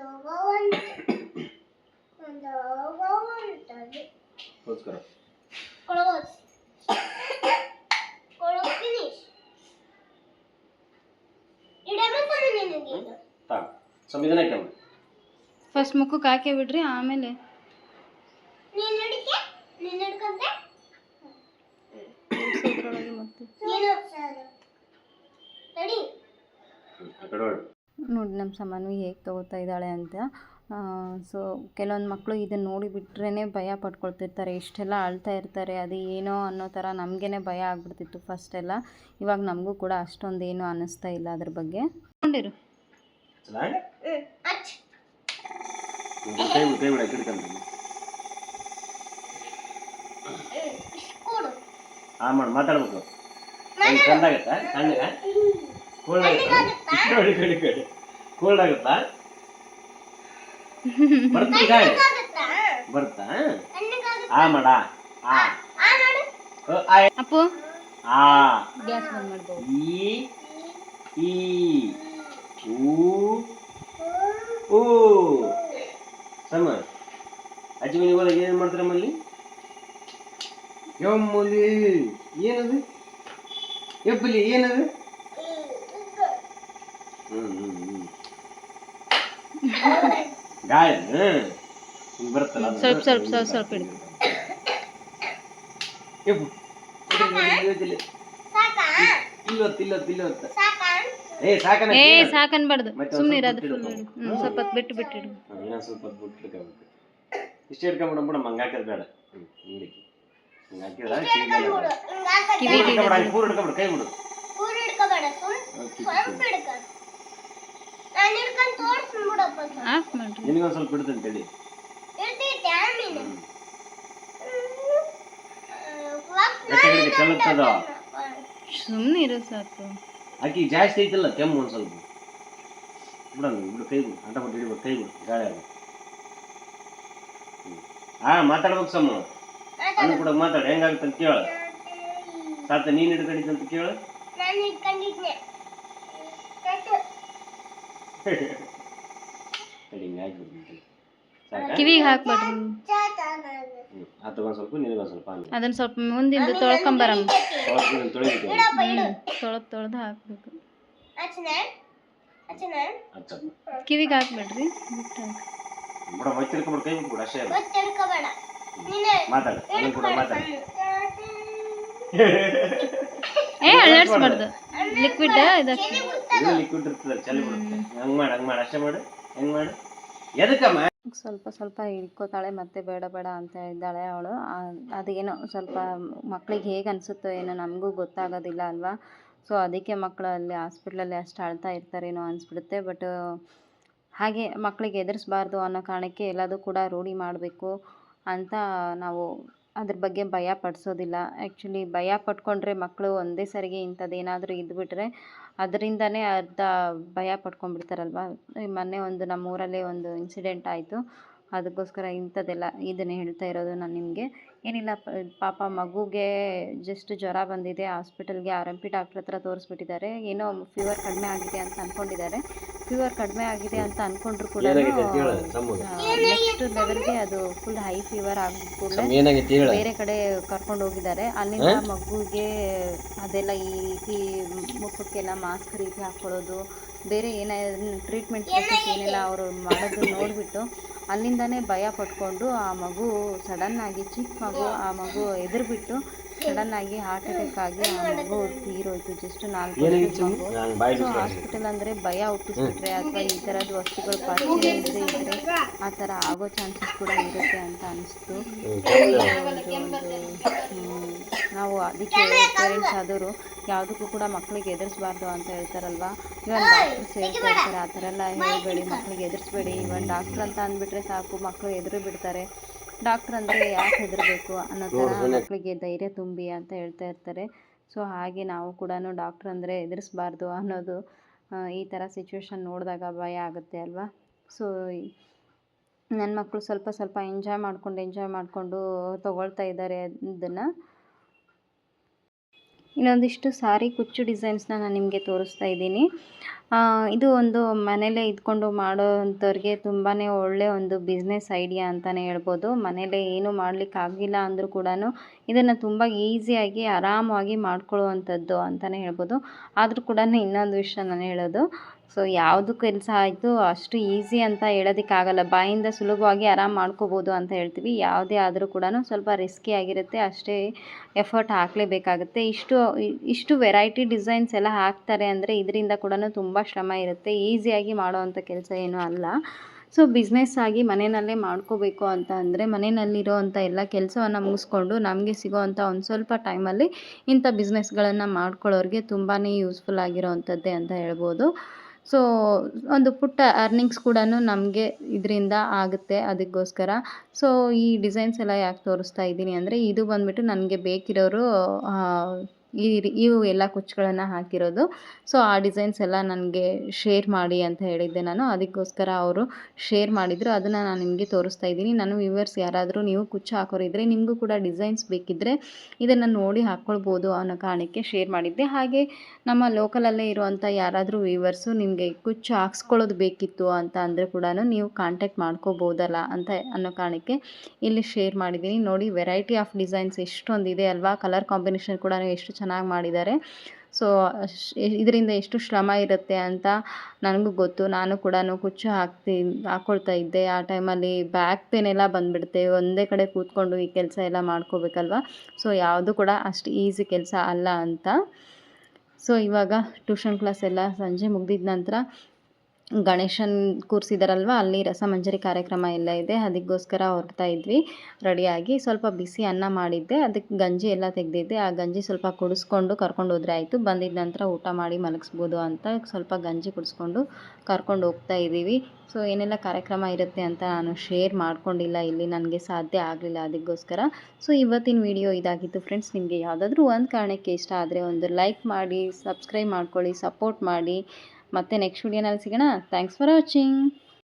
ಒಂದು ಒಂದು ಒಂದು ಒಂದು ನಮಸ್ಕಾರ Close. Close finish. ಇಡಬೇಕು ನಿನಗೆ ಇದು ತಾ ಸಂವಿಧಾನ ಕೆಮ್ಮ ಫಸ್ಟ್ ಮುಖಕ್ಕೆ ಹಾಕೇ ಬಿಡ್ರಿ ಆಮೇಲೆ ನೀನು ಹಿಡಿಕೆ ನೀನು ಹಿಡ್ಕೊಂಡೆ ಮತ್ತೆ ನೀನು ತಡಿ ಆ ಕಡೆ ಹೊರಡು ನೋಡಿ ನಮ್ಮ ಸಾಮಾನು ಹೇಗೆ ತೊಗೋತಾ ಇದ್ದಾಳೆ ಅಂತ. ಸೊ ಕೆಲವೊಂದು ಮಕ್ಕಳು ಇದನ್ನು ನೋಡಿಬಿಟ್ರೇ ಭಯ ಪಡ್ಕೊಳ್ತಿರ್ತಾರೆ ಇಷ್ಟೆಲ್ಲ ಅಳ್ತಾ ಇರ್ತಾರೆ. ಅದು ಏನೋ ಅನ್ನೋ ಥರ ನಮಗೇ ಭಯ ಆಗ್ಬಿಡ್ತಿತ್ತು ಫಸ್ಟೆಲ್ಲ ಇವಾಗ ನಮಗೂ ಕೂಡ ಅಷ್ಟೊಂದು ಏನೂ ಅನ್ನಿಸ್ತಾ ಇಲ್ಲ ಅದ್ರ ಬಗ್ಗೆ. ನೋಡಿರು ಮಾತಾಡ್ಬೇಕು. ಕೋಲ್ಡ್ ಆಗುತ್ತಾ ಕಡಿ ಕಡಿ ಕಡಿ ಕೋಲ್ಡ್ ಆಗುತ್ತಾ ಬರ್ತಾ ಗಾಳಿ ಆಗುತ್ತಾ ಬರ್ತಾ ತಣ್ಣಗಾಗುತ್ತಾ ಆ ಮಾಡ ಆ ಆ ನೋಡು ಅ, ಆ ಅಪ್ಪು ಆ ಗ್ಯಾಸ್ ಬಂದ್ ಮಾಡ್ಬೋದು ಈ ಈ ಊ ಊ ಸಮ ಅಜ್ಜಿ ಮನೆಗೆ ಹೋದಾಗ ಏನ್ ಮಾಡ್ತಾರೆ ನಮ್ಮಲ್ಲಿ ಯಮ್ಮಲಿ ಏನದು ಎಬ್ಬಲಿ ಏನದು ಹ್ಮ್ ಹ್ಮ್ ಹ್ಮ್ ಗಾಯ ಹ್ಮ್ ಹಿಂಗ್ ಬರುತ್ತಲ್ಲ ಅದು. ಸ್ವಲ್ಪ ಸ್ವಲ್ಪ ಸ್ವಲ್ಪ ಸ್ವಲ್ಪ ಇಡು ಎಬ್ಬು. ಇಲ್ಲಿ, ಇಲ್ಲಿ, ಇಲ್ಲಿ. ಸಾಕಾ ಇಲ್ಲೊತ್ತು ಇಲ್ಲೊತ್ತು ಇಲ್ಲೊತ್ತು ಸಾಕಾ ಏ ಸಾಕನ ಏ ಸಾಕನ್ಬಾರ್ದು ಮತ್ತೆ ಸುಮ್ಮನೆ ಒಂದ್ ಇರೋದು ಸ್ವಲ್ಪ ಫುಲ್ ಬಿಟ್ಟಿಡು. ಹ್ಞೂ ಸ್ವಲ್ಪ ಹೊತ್ತು ಬಿಟ್ಟು ಬಿಟ್ಟಿಡು ಇನ್ನೊಂದು ಸ್ವಲ್ಪ ಹೊತ್ತು ಬಿಟ್ಟು ಇಟ್ಕೊಬೇಕು ಇಷ್ಟು ಇಟ್ಕೊಂಬಿಡ ಬಿಡ ಮಂಗ ಹಾಕಿದ್ ಬೇಡ ಹ್ಮ್ ಹಿಂದಕ್ಕೆ ಹಿಂಗೆ ಹಾಕಿದ್ರ ಹಿಡ್ಕೊಂಡ್ಬಿಡು ಹಿಂಗಾಕ ಕಿವಿಗೆ ಹಿಡ್ಕೊಬೇಡ ಹಂಗೆ ಪೂರ ಹಿಡ್ಕೊಬಿಡು ಕೈ ಬಿಡು ಆಫ್ ಮಾಡ್ರಿ ನಿನಗೊಂದು ಸ್ವಲ್ಪ ಗಟ್ಟಿ ಹಿಡಿದು ಚೆಲ್ಲುತ್ತದ ಸುಮ್ಮನೆ ಇರೋ ಸಾಕು. ಆಕಿ ಜಾಸ್ತಿ ಐತಲ್ಲ ಕೆಮ್ಮು ಒಂದು ಸ್ವಲ್ಪ. ಬಿಡ ಬಿಡು ಕೈ ಬಿಡು ಆಟ ಬಿಟ್ಟು ಹಿಡಿಬೇಕು ಕೈ ಬಿಡು ಗಾಳಿ ಆಗ. ಹಾ ಮಾತಾಡ್ಬೇಕು ಸಮ್ಮ. ಅನ್ನು ಕೂಡ ಮಾತಾಡ ಹೆಂಗಾಗುತ್ತೆ ಅಂತ ಕೇಳ. ಸಾತ ನೀನ್ ಹಿಡ್ಕೊಂಡಿದ್ದೆ ಅಂತ ಕೇಳು. ನಾನು ಹಿಡ್ಕೊಂಡಿದ್ನೆ [LAUGHS] ಕಿವಿಗೆ ಹಾಕ್ಬೇಡ್ರಿ ತಗೊಂಡ್ ಸ್ವಲ್ಪ ಸ್ವಲ್ಪ ಅದನ್ನ ಸ್ವಲ್ಪ ಮುಂದಿಂದ ತೊಳ್ಕೊಂಬರಮ್ಮ ತೊಳ್ದು ತೊಳಿಬೇಕು ತೊಳೆದು ತೊಳೆದು ಹಾಕ್ಬೇಕು. ಕಿವಿಗೆ ಹಾಕ್ಬೇಡ್ರಿ. ಬಿಟ್ಟು. ಹಾಕಿ ಬಿಡ ಹೊತ್ತಿಡ್ಕೊಬಿಡು ಕೈ ಬಿಟ್ಬಿಡು ಅಷ್ಟೇ ಅದು. ಮತ್ತೆ ಹಿಡ್ಕೋಬೇಡ ನೀನೆ. ಮಾತಾಡ ಕೂಡ ಮಾತಾಡ. ಏ ಅಳ್ಳಾಡ್ಸ್ಬಾರ್ದು ಲಿಕ್ವಿಡ್ ಇದಕ್ಕೆ. ಇದು ಲಿಕ್ವಿಡ್ ಇರ್ತದೆ ಚಲಿ ಬಿಡುತ್ತೆ. ಹಂಗೆ ಮಾಡು ಹಂಗೆ ಮಾಡು. ಅಷ್ಟೇ ಮಾಡು ಹೆಂಗ್ ಮಾಡು. ಎದಕ್ಕಮ್ಮ? ಸ್ವಲ್ಪ ಸ್ವಲ್ಪ ಹಿಡ್ಕೋತಾಳೆ, ಮತ್ತೆ ಬೇಡ ಬೇಡ ಅಂತ ಇದ್ದಾಳೆ ಅವಳು. ಅದೇನೋ ಸ್ವಲ್ಪ ಮಕ್ಳಿಗೆ ಹೇಗೆ ಅನಿಸುತ್ತೋ ಏನೋ ನಮಗೂ ಗೊತ್ತಾಗೋದಿಲ್ಲ ಅಲ್ವಾ? ಸೊ ಅದಕ್ಕೆ ಮಕ್ಕಳು ಅಲ್ಲಿ ಹಾಸ್ಪಿಟ್ಲಲ್ಲಿ ಅಷ್ಟು ಅಳ್ತಾ ಇರ್ತಾರೇನೋ ಅನಿಸ್ಬಿಡುತ್ತೆ. ಬಟ್ ಹಾಗೆ ಮಕ್ಕಳಿಗೆ ಎದುರಿಸ್ಬಾರ್ದು ಅನ್ನೋ ಕಾರಣಕ್ಕೆ ಎಲ್ಲದೂ ಕೂಡ ರೂಢಿ ಮಾಡಬೇಕು ಅಂತ ನಾವು ಅದ್ರ ಬಗ್ಗೆ ಭಯ ಪಡಿಸೋದಿಲ್ಲ. ಆ್ಯಕ್ಚುಲಿ ಭಯ ಪಟ್ಕೊಂಡ್ರೆ ಮಕ್ಕಳು ಒಂದೇ ಸರಿಗೆ ಇಂಥದ್ದೇನಾದರೂ ಇದ್ಬಿಟ್ರೆ ಅದರಿಂದನೇ ಅರ್ಧ ಭಯ ಪಡ್ಕೊಂಡ್ಬಿಡ್ತಾರಲ್ವ ಮೊನ್ನೆ ಒಂದು ನಮ್ಮ ಊರಲ್ಲೇ ಒಂದು ಇನ್ಸಿಡೆಂಟ್ ಆಯಿತು. ಅದಕ್ಕೋಸ್ಕರ ಇಂಥದ್ದೆಲ್ಲ ಇದನ್ನೇ ಹೇಳ್ತಾ ಇರೋದು ನಾನು ನಿಮಗೆ. ಏನಿಲ್ಲ ಪಾಪ ಮಗುಗೆ ಜಸ್ಟ್ ಜ್ವರ ಬಂದಿದೆ, ಹಾಸ್ಪಿಟಲ್ಗೆ ಆರ್ ಎಂ ಪಿ ಡಾಕ್ಟ್ರ್ ಹತ್ರ ತೋರಿಸ್ಬಿಟ್ಟಿದ್ದಾರೆ. ಏನೋ ಫೀವರ್ ಕಡಿಮೆ ಆಗಿದೆ ಅಂತ ಅಂದ್ಕೊಂಡಿದ್ದಾರೆ ಫೀವರ್ ಕಡಿಮೆ ಆಗಿದೆ ಅಂತ ಅನ್ಕೊಂಡ್ರು ಕೂಡ ನೆಕ್ಸ್ಟ್ ಲೆವೆಲ್ಗೆ ಅದು ಫುಲ್ ಹೈ ಫೀವರ್ ಆಗಿ ಕೂಡಲೇ ಏನಾಗೈತಿ ಬೇರೆ ಕಡೆ ಕರ್ಕೊಂಡು ಹೋಗಿದ್ದಾರೆ. ಅಲ್ಲಿಂದ ಮಗುಗೆ ಅದೆಲ್ಲ ಈ ರೀತಿ ಮುಖಕ್ಕೆಲ್ಲ ಮಾಸ್ಕ್ ರೀತಿ ಹಾಕೊಳ್ಳೋದು ಬೇರೆ ಏನಾದ್ರು ಟ್ರೀಟ್ಮೆಂಟ್ ಪ್ರೊಸೆಸ್ ಏನೆಲ್ಲ ಅವರು ಮಾಡೋದು ನೋಡಿಬಿಟ್ಟು ಅಲ್ಲಿಂದನೇ ಭಯ ಪಟ್ಕೊಂಡು ಆ ಮಗು ಸಡನ್ನಾಗಿ ಚಿಕ್ಕ ಮಗು ಆ ಮಗು ಎದುರುಬಿಟ್ಟು ಸಡನ್ನಾಗಿ ಹಾರ್ಟ್ ಅಟ್ಯಾಕ್ ಆಗಿ ಆ ಮಗು ತೀರೋಯ್ತು ಜಸ್ಟ್ ನಾಲ್ಕು ಮಗು. ಹಾಸ್ಪಿಟಲ್ ಅಂದ್ರೆ ಭಯ ಹುಟ್ಟಿಸ್ಬಿಟ್ರೆ ಅಥವಾ ಈ ಥರದ ವಸ್ತುಗಳು ಪರಿಚಯ ಇದ್ದರೆ ಆ ತರ ಆಗೋ ಚಾನ್ಸಸ್ ಕೂಡ ಇರುತ್ತೆ ಅಂತ ಅನಿಸ್ತು. ನಾವು ಅದಕ್ಕೆ ಪೇರೆಂಟ್ಸ್ ಆದವರು ಯಾವುದಕ್ಕೂ ಕೂಡ ಮಕ್ಕಳಿಗೆ ಎದುರಿಸಬಾರ್ದು ಅಂತ ಹೇಳ್ತಾರಲ್ವ? ಇವನ್ ಡಾಕ್ಟರ್ಸ್ ಹೇಳ್ತಾ ಇರ್ತಾರೆ ಆ ಥರ ಎಲ್ಲ ಹೇಳಬೇಡಿ ಮಕ್ಕಳಿಗೆ ಎದುರಿಸ್ಬೇಡಿ. ಇವನ್ ಡಾಕ್ಟ್ರ್ ಅಂತ ಅಂದ್ಬಿಟ್ರೆ ಸಾಕು ಮಕ್ಕಳು ಎದುರು ಬಿಡ್ತಾರೆ. ಡಾಕ್ಟ್ರ್ ಅಂದರೆ ಯಾಕೆ ಹೆದರಬೇಕು ಅನ್ನೋ ಥರ ಮಕ್ಕಳಿಗೆ ಧೈರ್ಯ ತುಂಬಿ ಅಂತ ಹೇಳ್ತಾ ಇರ್ತಾರೆ. ಸೊ ಹಾಗೆ ನಾವು ಕೂಡ ಡಾಕ್ಟ್ರ್ ಅಂದರೆ ಹೆದರಿಸ್ಬಾರ್ದು ಅನ್ನೋದು ಈ ಥರ ಸಿಚುವೇಶನ್ ನೋಡಿದಾಗ ಭಯ ಆಗುತ್ತೆ ಅಲ್ವಾ? ಸೊ ನನ್ನ ಮಕ್ಕಳು ಸ್ವಲ್ಪ ಸ್ವಲ್ಪ ಎಂಜಾಯ್ ಮಾಡಿಕೊಂಡು ಎಂಜಾಯ್ ಮಾಡಿಕೊಂಡು ತೊಗೊಳ್ತಾ ಇದ್ದಾರೆ ಇದನ್ನು ಇನ್ನೊಂದಿಷ್ಟು ಸಾರಿ ಕುಚ್ಚು ಡಿಸೈನ್ಸ್ನ ನಾನು ನಿಮಗೆ ತೋರಿಸ್ತಾ ಇದ್ದೀನಿ. ಇದು ಒಂದು ಮನೇಲೆ ಇದ್ಕೊಂಡು ಮಾಡೋವಂಥವ್ರಿಗೆ ತುಂಬಾ ಒಳ್ಳೆ ಒಂದು ಬಿಸ್ನೆಸ್ ಐಡಿಯಾ ಅಂತಲೇ ಹೇಳ್ಬೋದು. ಮನೇಲೆ ಏನೂ ಮಾಡಲಿಕ್ಕಾಗಿಲ್ಲ ಅಂದರೂ ಕೂಡ ಇದನ್ನು ತುಂಬ ಈಸಿಯಾಗಿ ಆರಾಮವಾಗಿ ಮಾಡ್ಕೊಳ್ಳುವಂಥದ್ದು ಅಂತಲೇ ಹೇಳ್ಬೋದು. ಆದರೂ ಕೂಡ ಇನ್ನೊಂದು ವಿಷಯ ನಾನು ಹೇಳೋದು. ಸೊ ಯಾವುದು ಕೆಲಸ ಆಯಿತು, ಅಷ್ಟು ಈಸಿ ಅಂತ ಹೇಳೋದಕ್ಕಾಗಲ್ಲ. ಬಾಯಿಂದ ಸುಲಭವಾಗಿ ಆರಾಮ್ ಮಾಡ್ಕೋಬೋದು ಅಂತ ಹೇಳ್ತೀವಿ. ಯಾವುದೇ ಆದರೂ ಕೂಡ ಸ್ವಲ್ಪ ರಿಸ್ಕಿ ಆಗಿರುತ್ತೆ. ಅಷ್ಟೇ ಎಫರ್ಟ್ ಹಾಕಲೇಬೇಕಾಗುತ್ತೆ. ಇಷ್ಟು ಇಷ್ಟು ವೆರೈಟಿ ಡಿಸೈನ್ಸ್ ಎಲ್ಲ ಹಾಕ್ತಾರೆ ಅಂದರೆ ಇದರಿಂದ ಕೂಡ ತುಂಬ ಶ್ರಮ ಇರುತ್ತೆ. ಈಸಿಯಾಗಿ ಮಾಡೋವಂಥ ಕೆಲಸ ಏನೂ ಅಲ್ಲ. ಸೊ ಬಿಸ್ನೆಸ್ ಆಗಿ ಮನೆಯಲ್ಲೇ ಮಾಡ್ಕೋಬೇಕು ಅಂತ ಅಂದರೆ ಮನೆಯಲ್ಲಿರೋವಂಥ ಎಲ್ಲ ಕೆಲಸವನ್ನು ಮುಗಿಸ್ಕೊಂಡು ನಮಗೆ ಸಿಗೋವಂಥ ಒಂದು ಸ್ವಲ್ಪ ಟೈಮಲ್ಲಿ ಇಂಥ ಬಿಸ್ನೆಸ್ಗಳನ್ನು ಮಾಡ್ಕೊಳ್ಳೋರಿಗೆ ತುಂಬಾ ಯೂಸ್ಫುಲ್ ಆಗಿರೋವಂಥದ್ದೇ ಅಂತ ಹೇಳ್ಬೋದು. ಸೊ ಒಂದು ಪುಟ್ಟ ಅರ್ನಿಂಗ್ಸ್ ಕೂಡ ನಮಗೆ ಇದರಿಂದ ಆಗುತ್ತೆ ಅದಕ್ಕೋಸ್ಕರ. ಸೊ ಈ ಡಿಸೈನ್ಸ್ ಎಲ್ಲ ಯಾಕೆ ತೋರಿಸ್ತಾ ಇದ್ದೀನಿ ಅಂದರೆ, ಇದು ಬಂದುಬಿಟ್ಟು ನನಗೆ ಬೇಕಿರೋರು ಈ ಇವು ಎಲ್ಲ ಕುಚ್ಚುಗಳನ್ನು ಹಾಕಿರೋದು. ಸೊ ಆ ಡಿಸೈನ್ಸ್ ಎಲ್ಲ ನನಗೆ ಶೇರ್ ಮಾಡಿ ಅಂತ ಹೇಳಿದ್ದೆ ನಾನು. ಅದಕ್ಕೋಸ್ಕರ ಅವರು ಶೇರ್ ಮಾಡಿದರು. ಅದನ್ನು ನಾನು ನಿಮಗೆ ತೋರಿಸ್ತಾ ಇದ್ದೀನಿ. ನಾನು ವ್ಯೂವರ್ಸ್ ಯಾರಾದರೂ ನೀವು ಕುಚ್ಚು ಹಾಕೋರಿದ್ರೆ ನಿಮಗೂ ಕೂಡ ಡಿಸೈನ್ಸ್ ಬೇಕಿದ್ದರೆ ಇದನ್ನು ನೋಡಿ ಹಾಕ್ಕೊಳ್ಬೋದು ಅನ್ನೋ ಕಾರಣಕ್ಕೆ ಶೇರ್ ಮಾಡಿದ್ದೆ. ಹಾಗೆ ನಮ್ಮ ಲೋಕಲಲ್ಲೇ ಇರುವಂಥ ಯಾರಾದರೂ ವ್ಯೂವರ್ಸು ನಿಮಗೆ ಕುಚ್ಚು ಹಾಕ್ಸ್ಕೊಳ್ಳೋದು ಬೇಕಿತ್ತು ಅಂತ ಅಂದರೆ ಕೂಡ ನೀವು ಕಾಂಟ್ಯಾಕ್ಟ್ ಮಾಡ್ಕೋಬೋದಲ್ಲ ಅಂತ ಅನ್ನೋ ಕಾರಣಕ್ಕೆ ಇಲ್ಲಿ ಶೇರ್ ಮಾಡಿದ್ದೀನಿ. ನೋಡಿ ವೆರೈಟಿ ಆಫ್ ಡಿಸೈನ್ಸ್ ಎಷ್ಟೊಂದಿದೆ ಅಲ್ವಾ? ಕಲರ್ ಕಾಂಬಿನೇಷನ್ ಕೂಡ ಎಷ್ಟು ಚೆನ್ನಾಗಿ ಮಾಡಿದ್ದಾರೆ. ಸೊ ಇದರಿಂದ ಎಷ್ಟು ಶ್ರಮ ಇರುತ್ತೆ ಅಂತ ನನಗೂ ಗೊತ್ತು. ನಾನು ಕೂಡ ಕುಚ್ಚು ಹಾಕ್ತಿ ಹಾಕ್ಕೊಳ್ತಾ ಇದ್ದೆ. ಆ ಟೈಮಲ್ಲಿ ಬ್ಯಾಕ್ ಪೇನ್ ಎಲ್ಲ ಬಂದುಬಿಡುತ್ತೆ. ಒಂದೇ ಕಡೆ ಕೂತ್ಕೊಂಡು ಈ ಕೆಲಸ ಎಲ್ಲ ಮಾಡ್ಕೋಬೇಕಲ್ವ? ಸೊ ಯಾವುದು ಕೂಡ ಅಷ್ಟು ಈಸಿ ಕೆಲಸ ಅಲ್ಲ ಅಂತ. ಸೊ ಇವಾಗ ಟ್ಯೂಷನ್ ಕ್ಲಾಸ್ ಎಲ್ಲ ಸಂಜೆ ಮುಗಿದಿದ ನಂತರ ಗಣೇಶನ್ ಕೂರಿಸಿದಾರಲ್ವ? ಅಲ್ಲಿ ರಸಮಂಜರಿ ಕಾರ್ಯಕ್ರಮ ಎಲ್ಲ ಇದೆ. ಅದಕ್ಕೋಸ್ಕರ ಹೊರಡ್ತಾ ಇದ್ವಿ. ರೆಡಿಯಾಗಿ ಸ್ವಲ್ಪ ಬಿಸಿ ಅನ್ನ ಮಾಡಿದ್ದೆ. ಅದಕ್ಕೆ ಗಂಜಿ ಎಲ್ಲ ತೆಗೆದಿದ್ದೆ. ಆ ಗಂಜಿ ಸ್ವಲ್ಪ ಕುಡಿಸ್ಕೊಂಡು ಕರ್ಕೊಂಡು ಹೋದ್ರೆ ಆಯಿತು. ಬಂದಿದ್ದ ನಂತರ ಊಟ ಮಾಡಿ ಮಲಗಿಸ್ಬೋದು ಅಂತ ಸ್ವಲ್ಪ ಗಂಜಿ ಕುಡಿಸ್ಕೊಂಡು ಕರ್ಕೊಂಡು ಹೋಗ್ತಾ ಇದ್ದೀವಿ. ಸೊ, ಏನೆಲ್ಲ ಕಾರ್ಯಕ್ರಮ ಇರುತ್ತೆ ಅಂತ ನಾನು ಶೇರ್ ಮಾಡ್ಕೊಂಡಿಲ್ಲ. ಇಲ್ಲಿ ನನಗೆ ಸಾಧ್ಯ ಆಗಲಿಲ್ಲ ಅದಕ್ಕೋಸ್ಕರ. ಸೊ, ಇವತ್ತಿನ ವಿಡಿಯೋ ಇದಾಗಿತ್ತು ಫ್ರೆಂಡ್ಸ್. ನಿಮಗೆ ಯಾವುದಾದ್ರೂ ಒಂದು ಕಾರಣಕ್ಕೆ ಇಷ್ಟ ಆದರೆ ಒಂದು ಲೈಕ್ ಮಾಡಿ, ಸಬ್ಸ್ಕ್ರೈಬ್ ಮಾಡ್ಕೊಳ್ಳಿ, ಸಪೋರ್ಟ್ ಮಾಡಿ. ಮತ್ತೆ ನೆಕ್ಸ್ಟ್ ವಿಡಿಯೋನಲ್ಲಿ ಸಿಗೋಣ. Thanks for watching